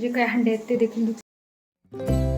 जे काही हंडे आहेत ते देखील धुतले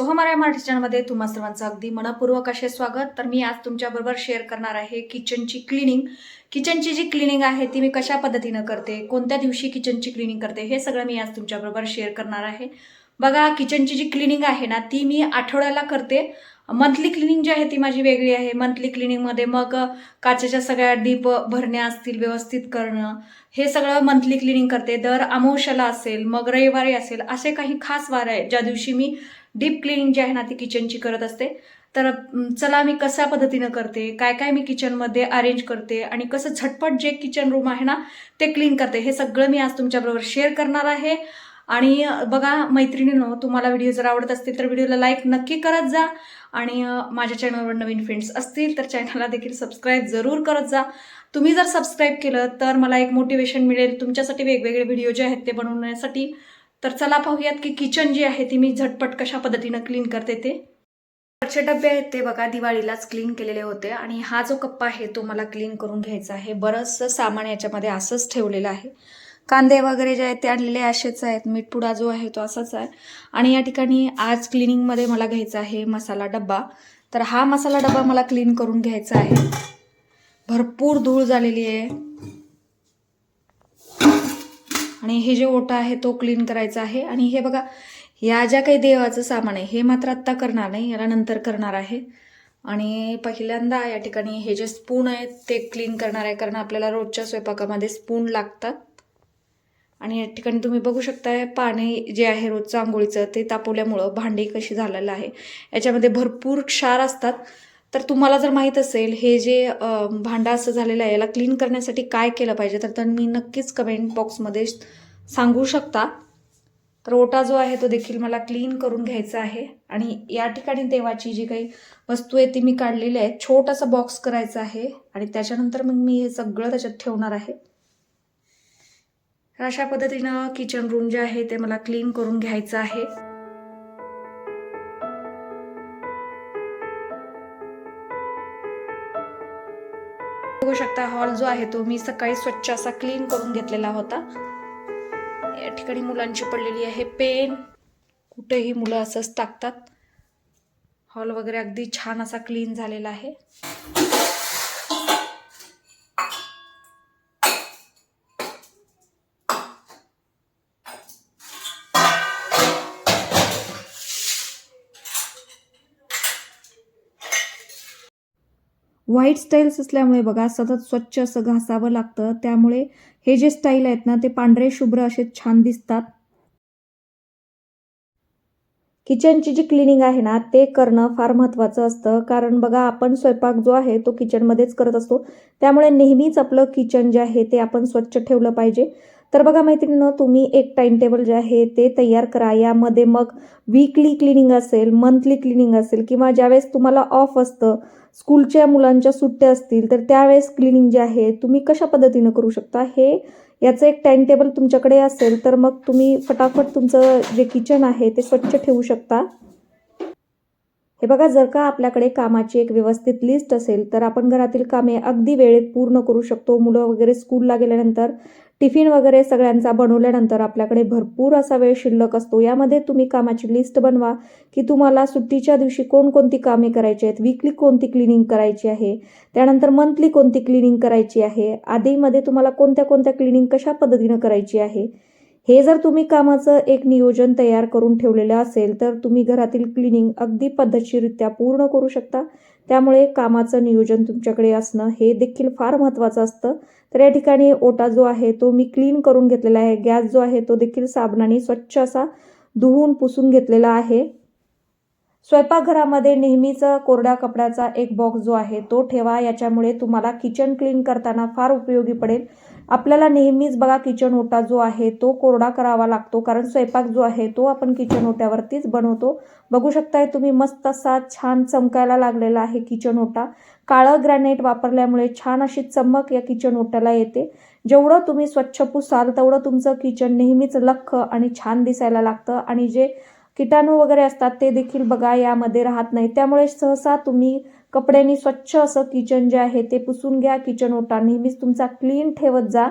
सोहमारा मराठी चॅनलमध्ये तुम्हा सर्वांचं अगदी मनपूर्वक असे स्वागत. तर मी आज तुमच्याबरोबर शेअर करणार आहे किचनची क्लिनिंग किचनची जी क्लिनिंग आहे ती मी कशा पद्धतीनं करते? कोणत्या दिवशी किचनची क्लिनिंग करते? हे सगळं मी आज तुमच्याबरोबर शेअर करणार आहे. बघा किचनची जी क्लिनिंग आहे ना ती मी आठवड्याला करते. मंथली क्लिनिंग जी आहे ती माझी वेगळी आहे. मंथली क्लिनिंगमध्ये मग काचेच्या सगळ्या डीप भरण्या असतील व्यवस्थित करणं हे सगळं मंथली क्लिनिंग करते. दर अमावश्याला असेल मग रविवारी असेल असे काही खास वार आहेत. ज्या दिवशी मी डीप क्लिनिंग जी आहे ना ती किचनची करत असते. तर चला मी कशा पद्धतीनं करते काय काय मी किचनमध्ये अरेंज करते आणि कसं झटपट जे किचन रूम आहे ना ते क्लीन करते हे सगळं मी आज तुमच्याबरोबर शेअर करणार आहे. आणि बघा मैत्रिणींनो तुम्हाला व्हिडिओ जर आवडत असतील तर व्हिडिओला लाईक नक्की करत जा. आणि माझ्या चॅनलवर नवीन फ्रेंड्स असतील तर चॅनलला देखील सबस्क्राईब जरूर करत जा. तुम्ही जर सबस्क्राईब केलं तर मला एक मोटिवेशन मिळेल तुमच्यासाठी वेगवेगळे व्हिडिओ जे आहेत ते बनवण्यासाठी. तर चला पाहूयात की किचन जी आहे ती मी झटपट कशा पद्धतीनं क्लीन करते ते. वरचे डबे आहेत ते बघा दिवाळीलाच क्लीन केलेले होते. आणि हा जो कप्पा आहे तो मला क्लीन करून घ्यायचा आहे. बरंचसं सामान याच्यामध्ये असंच ठेवलेलं आहे. कांदे वगैरे जे आहेत ते आणलेले असेच आहेत. मीठ पुडा जो आहे तो असाच आहे. आणि या ठिकाणी आज क्लिनिंगमध्ये मला घ्यायचा आहे मसाला डब्बा. तर हा मसाला डबा मला क्लीन करून घ्यायचा आहे. भरपूर धूळ झालेली आहे. आणि हे जे ओटा आहे तो क्लीन करायचा आहे. आणि हे बघा या ज्या काही देवाचं सामान आहे हे मात्र आत्ता करणार नाही याला नंतर करणार आहे. आणि पहिल्यांदा या ठिकाणी हे जे स्पून आहेत ते क्लीन करणार आहे. कारण आपल्याला रोजच्या स्वयंपाकामध्ये स्पून लागतात. आणि या ठिकाणी तुम्ही बघू शकताय पाणी जे आहे रोजचं आंघोळीचं ते तापवल्यामुळं भांडी कशी झालेलं आहे. याच्यामध्ये भरपूर क्षार असतात. तर तुम्हाला जर माहीत असेल हे जे भांडं असं झालेलं आहे याला क्लीन करण्यासाठी काय केलं पाहिजे तर तर मी नक्कीच कमेंट बॉक्समध्ये सांगू शकता. तर ओटा जो आहे तो देखील मला क्लीन करून घ्यायचा आहे. आणि या ठिकाणी देवाची जी काही वस्तू आहे ती मी काढलेली आहे. छोटासा बॉक्स करायचा आहे. आणि त्याच्यानंतर मग मी हे सगळं त्याच्यात ठेवणार आहे. तर अशा पद्धतीनं किचन रूम जे आहे ते मला क्लीन करून घ्यायचं आहे. बघू शकता हॉल जो आहे तो मी सकाळी स्वच्छ असा क्लीन करून घेतलेला होता. या ठिकाणी मुलांची पडलेली आहे पेन. कुठेही मुलं असंच टाकतात. हॉल वगैरे अगदी छान असा क्लीन झालेला आहे. व्हाईट स्टाईल्स असल्यामुळे बघा सतत स्वच्छ असं घासावं लागतं. त्यामुळे हे जे स्टाईल आहेत ना ते पांढरे शुभ्र असे छान दिसतात. किचनची जी क्लिनिंग आहे ना ते करणं फार महत्त्वाचं असतं. कारण बघा आपण स्वयंपाक जो आहे तो किचनमध्येच करत असतो. त्यामुळे नेहमीच आपलं किचन जे आहे ते आपण स्वच्छ ठेवलं पाहिजे. तर बघा मैत्रिणीनं तुम्ही एक टाइम टेबल जे आहे ते तयार करा. यामध्ये मग वीकली क्लिनिंग असेल मंथली क्लिनिंग असेल किंवा ज्यावेळेस तुम्हाला ऑफ असतं स्कूलच्या मुलांच्या सुट्ट्या असतील तर त्यावेळेस क्लिनिंग जे आहे तुम्ही कशा पद्धतीनं करू शकता? हे याचं एक टाइम टेबल तुमच्याकडे असेल तर मग तुम्ही फटाफट तुमचं जे किचन आहे ते स्वच्छ ठेवू शकता. हे बघा जर का आपल्याकडे कामाची एक व्यवस्थित लिस्ट असेल तर आपण घरातील कामे अगदी वेळेत पूर्ण करू शकतो. मुलं वगैरे स्कूलला गेल्यानंतर टिफिन वगैरे सगळ्यांचा बनवल्यानंतर आपल्याकडे भरपूर असा वेळ शिल्लक असतो. यामध्ये तुम्ही कामाची लिस्ट बनवा की तुम्हाला सुट्टीच्या दिवशी कोणकोणती कामे करायची आहेत. वीकली कोणती क्लिनिंग करायची आहे? त्यानंतर मंथली कोणती क्लिनिंग करायची आहे? आधीमध्ये तुम्हाला कोणत्या कोणत्या क्लिनिंग कशा पद्धतीनं करायची आहे? हे जर तुम्ही कामाचं एक नियोजन तयार करून ठेवलेलं असेल तर तुम्ही घरातील क्लिनिंग अगदी पद्धतशीररित्या पूर्ण करू शकता. त्यामुळे कामाचं नियोजन तुमच्याकडे असणं हे देखील फार महत्त्वाचं असतं. तर या ठिकाणी ओटा जो आहे तो मी क्लीन करून घेतलेला आहे. गॅस जो आहे तो देखील साबणाने स्वच्छ असा धुवून पुसून घेतलेला आहे. स्वयंपाकघरामध्ये नेहमीच कोरड्या कपड्याचा एक बॉक्स जो आहे तो ठेवा. याच्यामुळे तुम्हाला किचन क्लीन करताना फार उपयोगी पडेल. आपल्याला नेहमीच बघा किचन ओटा जो आहे तो कोरडा करावा लागतो. कारण स्वयंपाक जो आहे तो आपण किचन ओट्यावरतीच बनवतो. बघू शकताय तुम्ही मस्त असा छान चमकायला लागलेला आहे किचन ओटा. काळं ग्रॅनाईट वापरल्यामुळे छान अशी चमक या किचन ओट्याला येते. जेवढं तुम्ही स्वच्छ पुसाल तेवढं तुमचं किचन नेहमीच लख्ख आणि छान दिसायला लागतं. आणि जे किटाणू वगैरे असतात ते देखील बघा यामध्ये राहत नाही. त्यामुळे सहसा तुम्ही कपड्यांनी स्वच्छ असं किचन जे आहे ते पुसून घ्या. किचन ओटा नेहमीच तुमचा क्लीन ठेवत जा.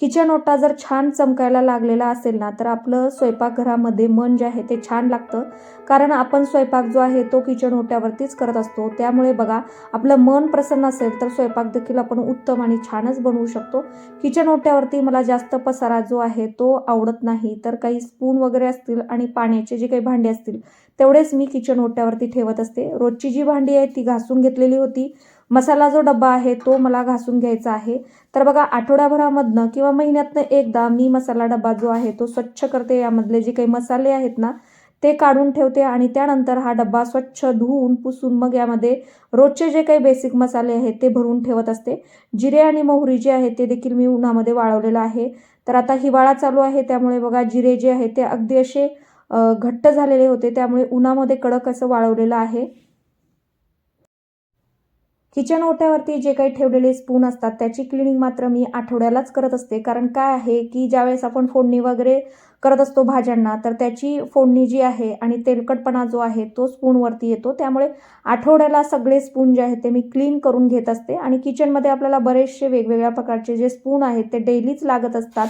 किचन ओटा जर छान चमकायला लागलेला असेल ना तर आपलं स्वयंपाकघरामध्ये मन जे आहे ते छान लागतं. कारण आपण स्वयंपाक जो आहे तो किचन ओट्यावरतीच करत असतो. त्यामुळे बघा आपलं मन प्रसन्न असेल तर स्वयंपाक देखील आपण उत्तम आणि छानच बनवू शकतो. किचन ओट्यावरती मला जास्त पसारा जो आहे तो आवडत नाही. तर काही स्पून वगैरे असतील आणि पाण्याचे जे काही भांडे असतील तेवढेच मी किचन ओट्यावरती ठेवत असते. रोजची जी भांडी आहे ती घासून घेतलेली होती. मसाला जो डब्बा आहे तो मला घासून घ्यायचा आहे. तर बघा आठवड्याभरामधनं किंवा महिन्यातनं एकदा मी मसाला डब्बा जो आहे तो स्वच्छ करते. यामधले जे काही मसाले आहेत ना ते काढून ठेवते आणि त्यानंतर हा डब्बा स्वच्छ धुवून पुसून मग यामध्ये रोजचे जे काही बेसिक मसाले आहेत ते भरून ठेवत असते. जिरे आणि मोहरी जे आहे ते देखील मी उन्हामध्ये वाळवलेलं आहे. तर आता हिवाळा चालू आहे त्यामुळे बघा जिरे जे आहे ते अगदी असे घट्ट झालेले होते. त्यामुळे उन्हामध्ये कडक असं वाळवलेलं आहे. किचन ओट्यावरती जे काही ठेवलेले स्पून असतात त्याची क्लिनिंग मात्र मी आठवड्यालाच करत असते. कारण काय आहे की ज्यावेळेस आपण फोडणी वगैरे करत असतो भाज्यांना तर त्याची फोडणी जी आहे आणि तेलकटपणा जो आहे तो स्पूनवरती येतो. त्यामुळे आठवड्याला सगळे स्पून जे आहेत ते मी क्लीन करून घेत असते. आणि किचनमध्ये आपल्याला बरेचसे वेगवेगळ्या प्रकारचे जे स्पून आहेत ते डेलीच लागत असतात.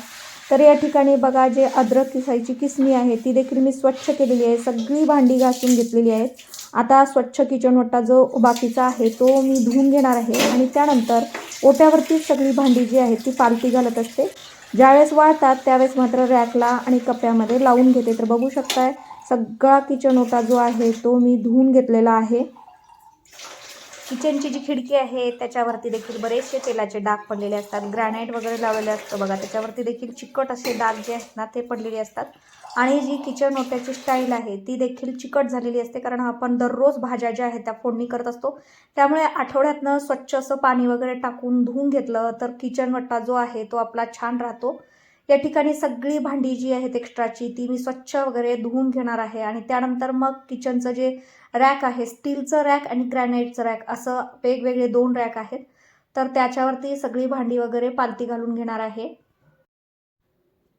तर या ठिकाणी बघा जे अद्रक किसायची किसणी आहे ती देखील मी स्वच्छ केलेली आहे. सगळी भांडी घासून घेतलेली आहेत. आता स्वच्छ किचन ओटा जो बाकीचा आहे तो मी धुवून घेणार आहे. आणि त्यानंतर ओट्यावरती सगळी भांडी जी आहे ती पालती घालत असते. ज्यावेळेस वाळतात त्यावेळेस मात्र रॅकला आणि कप्प्यामध्ये लावून घेते. तर बघू शकताय सगळा किचन ओटा जो आहे तो मी धुवून घेतलेला आहे. किचनची जी खिडकी आहे त्याच्यावरती देखील बरेचसे तेलाचे डाग पडलेले असतात. ग्रॅनाईट वगैरे लावलेले असतं बघा. त्याच्यावरती देखील चिकट असे डाग जे आहेत ना ते पडलेले असतात. आणि जी किचन ओट्याची स्टाईल आहे ती देखील चिकट झालेली असते. कारण आपण दररोज भाज्या ज्या आहेत त्या फोडणी करत असतो. त्यामुळे आठवड्यातनं स्वच्छ असं पाणी वगैरे टाकून धुवून घेतलं तर किचन वट्टा जो आहे तो आपला छान राहतो. या ठिकाणी सगळी भांडी जी आहेत एक्स्ट्राची ती मी स्वच्छ वगैरे धुवून घेणार आहे. आणि त्यानंतर मग किचनचं जे रॅक आहे स्टीलचं रॅक आणि ग्रॅनाईटचं रॅक असं वेगवेगळे दोन रॅक आहेत. तर त्याच्यावरती सगळी भांडी वगैरे पालती घालून घेणार आहे.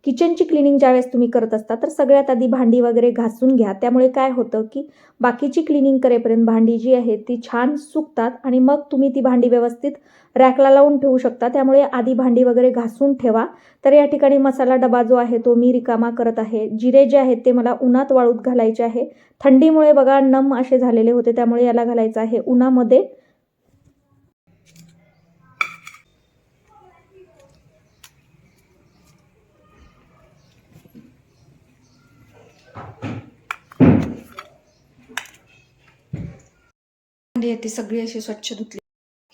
किचनची क्लिनिंग ज्यावेळेस तुम्ही करत असता तर सगळ्यात आधी भांडी वगैरे घासून घ्या. त्यामुळे काय होतं की बाकीची क्लिनिंग करेपर्यंत भांडी जी आहे ती छान सुकतात आणि मग तुम्ही ती भांडी व्यवस्थित रॅकला लावून ठेवू शकता. त्यामुळे आधी भांडी वगैरे घासून ठेवा. तर या ठिकाणी मसाला डबा जो आहे तो मी रिकामा करत आहे. जिरे जे आहेत ते मला उन्हात वाळूत घालायचे आहे. थंडीमुळे बघा नम असे झालेले होते त्यामुळे याला घालायचं आहे उन्हामध्ये. भांडी आहेत ती सगळी अशी स्वच्छ धुतली.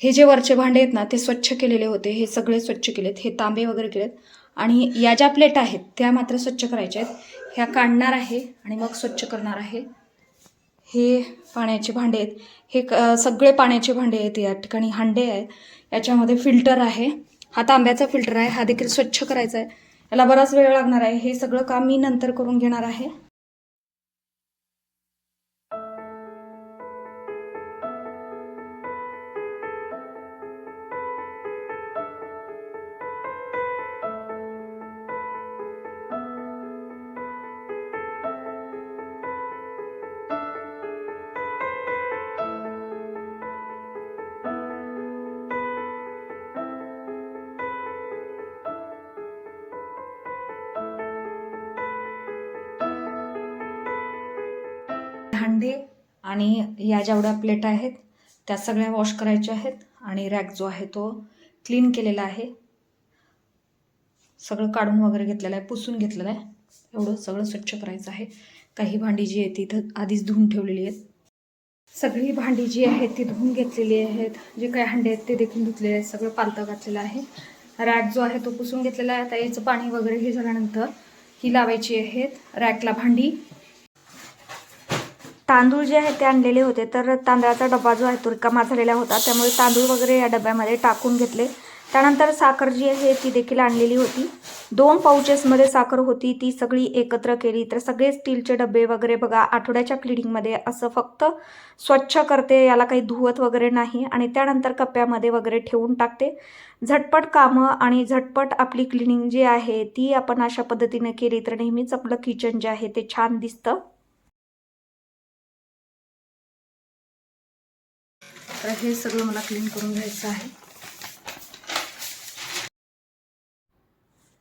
हे जे वरचे भांडे आहेत ना ते स्वच्छ केलेले होते हे सगळे स्वच्छ केलेत हे तांबे वगैरे केलेत. आणि या ज्या प्लेट आहेत त्या मात्र स्वच्छ करायच्या आहेत. ह्या काढणार आहे आणि मग स्वच्छ करणार आहे. हे पाण्याचे भांडे आहेत. हे क- सगळे पाण्याचे भांडे आहेत या ठिकाणी. हांडे आहेत याच्यामध्ये फिल्टर आहे. हा तांब्याचा फिल्टर आहे. हा देखील स्वच्छ करायचा आहे. याला बराच वेळ लागणार आहे. हे सगळं काम मी नंतर करून घेणार आहे. भांडे आणि या जेवढ्या प्लेट आहेत त्या सगळ्या वॉश करायच्या आहेत आणि रॅक जो आहे तो क्लीन केलेला आहे. सगळं काढून वगैरे घेतलेलं आहे पुसून घेतलेलं आहे. एवढं सगळं स्वच्छ करायचं आहे. काही भांडी जी आहे ती इथं आधीच धुवून ठेवलेली आहेत. सगळी भांडी जी आहेत ती धुवून घेतलेली आहेत. जे काही हांडे आहेत ते देखील धुतलेले आहेत. सगळं पालतं घातलेलं आहे. रॅक जो आहे तो पुसून घेतलेला आहे. आता याचं पाणी वगैरे हे झाल्यानंतर ही लावायची आहेत. रॅकला भांडी तांदूळ जे आहे ते आणलेले होते तर तांदळाचा डबा जो आहे तो रिकामा झालेला होता. त्यामुळे तांदूळ वगैरे या डब्यामध्ये टाकून घेतले. त्यानंतर साखर जी आहे ती देखील आणलेली होती. दोन पाउचेसमध्ये साखर होती ती सगळी एकत्र केली. तर सगळे स्टीलचे डबे वगैरे बघा आठवड्याच्या क्लिनिंगमध्ये असं फक्त स्वच्छ करते याला काही धुवत वगैरे नाही. आणि त्यानंतर कप्प्यामध्ये वगैरे ठेवून टाकते. झटपट कामं आणि झटपट आपली क्लिनिंग जी आहे ती आपण अशा पद्धतीने केली तर नेहमीच आपलं किचन जे आहे ते छान दिसतं. हे सगळं मला क्लीन करून घ्यायचं आहे.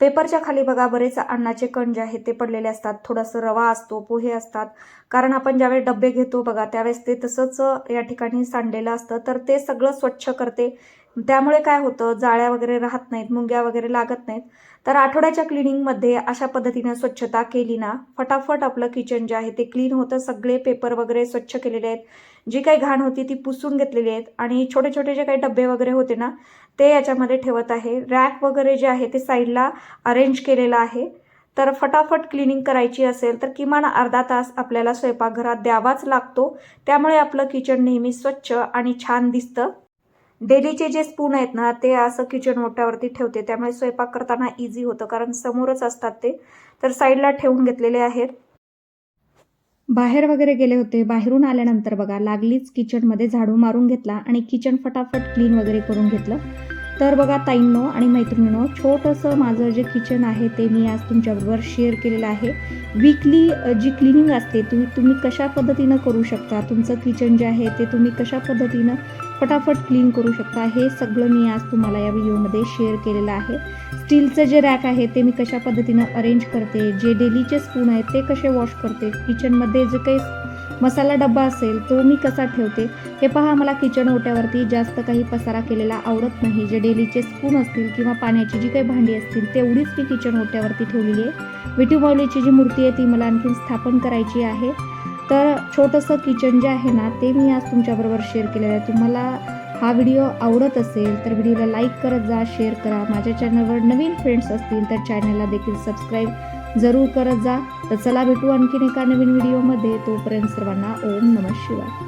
पेपरच्या खाली बघा बरेच अन्नाचे कण जे आहेत ते पडलेले असतात. थोडंसं रवा असतो पोहे असतात. कारण आपण ज्यावेळेस डबे घेतो बघा त्यावेळेस ते तसंच या ठिकाणी सांडलेलं असतं. तर ते सगळं स्वच्छ करते. त्यामुळे काय होतं जाळ्या वगैरे राहत नाहीत मुंग्या वगैरे लागत नाहीत. तर आठवड्याच्या क्लिनिंगमध्ये अशा पद्धतीनं स्वच्छता केली ना फटाफट आपलं किचन जे आहे ते क्लीन होतं. सगळे पेपर वगैरे स्वच्छ केलेले आहेत. जी काही घाण होती ती पुसून घेतलेली आहेत. आणि छोटे छोटे जे काही डबे वगैरे होते ना ते याच्यामध्ये ठेवत आहे. रॅक वगैरे जे आहे ते साईडला अरेंज केलेलं आहे. तर फटाफट क्लिनिंग करायची असेल तर किमान अर्धा तास आपल्याला स्वयंपाकघरात द्यावाच लागतो. त्यामुळे आपलं किचन नेहमी स्वच्छ आणि छान दिसतं. डेलीचे जे स्पून आहेत ना ते असं किचन ओट्यावरती ठेवते. त्यामुळे स्वयंपाक करताना इझी होतं कारण समोरच असतात ते. तर साईडला ठेवून घेतलेले आहेत. बाहेर वगैरे गेले होते. बाहेरून आल्यानंतर बघा लागलीच किचनमध्ये झाडू मारून घेतला आणि किचन फटाफट क्लीन वगैरे करून घेतलं. तर बघा ताईंनो आणि मैत्रिणींनो छोटंसं माझं जे किचन आहे ते मी आज तुमच्याबरोबर शेअर केलेलं आहे. वीकली जी क्लिनिंग असते तुम्ही तुम्ही कशा पद्धतीनं करू शकता? तुमचं किचन जे आहे ते तुम्ही कशा पद्धतीनं फटाफट क्लीन करू शकता? हे सगळं मी आज तुम्हाला या व्हिडिओमध्ये शेअर केलेलं आहे. स्टीलचं जे रॅक आहे ते मी कशा पद्धतीनं अरेंज करते? जे डेलीचे स्पून आहेत ते कसे वॉश करते? किचनमध्ये जे काही मसाला डब्बा असेल तो मी कसा ठेवते? हे पहा मला किचन ओट्यावरती जास्त काही पसारा केलेला आवडत नाही. जे डेलीचे स्पून असतील किंवा पाण्याची जी काही भांडी असतील तेवढीच मी किचन ओट्यावरती ठेवलेली आहे. विटू माऊलीची जी मूर्ती आहे ती मला आणखीन स्थापन करायची आहे. तर छोटंसं किचन जे आहे ना ते मी आज तुमच्याबरोबर शेअर केलेलं आहे. तुम्हाला हा व्हिडिओ आवडत असेल तर व्हिडिओला लाईक करत जा शेअर करा. माझ्या चॅनलवर नवीन फ्रेंड्स असतील तर चॅनलला देखील सबस्क्राईब जरूर करत जा. तर चला भेटू आणखीन एका नवीन व्हिडिओमध्ये तोपर्यंत सर्वांना ओम नमः शिवाय.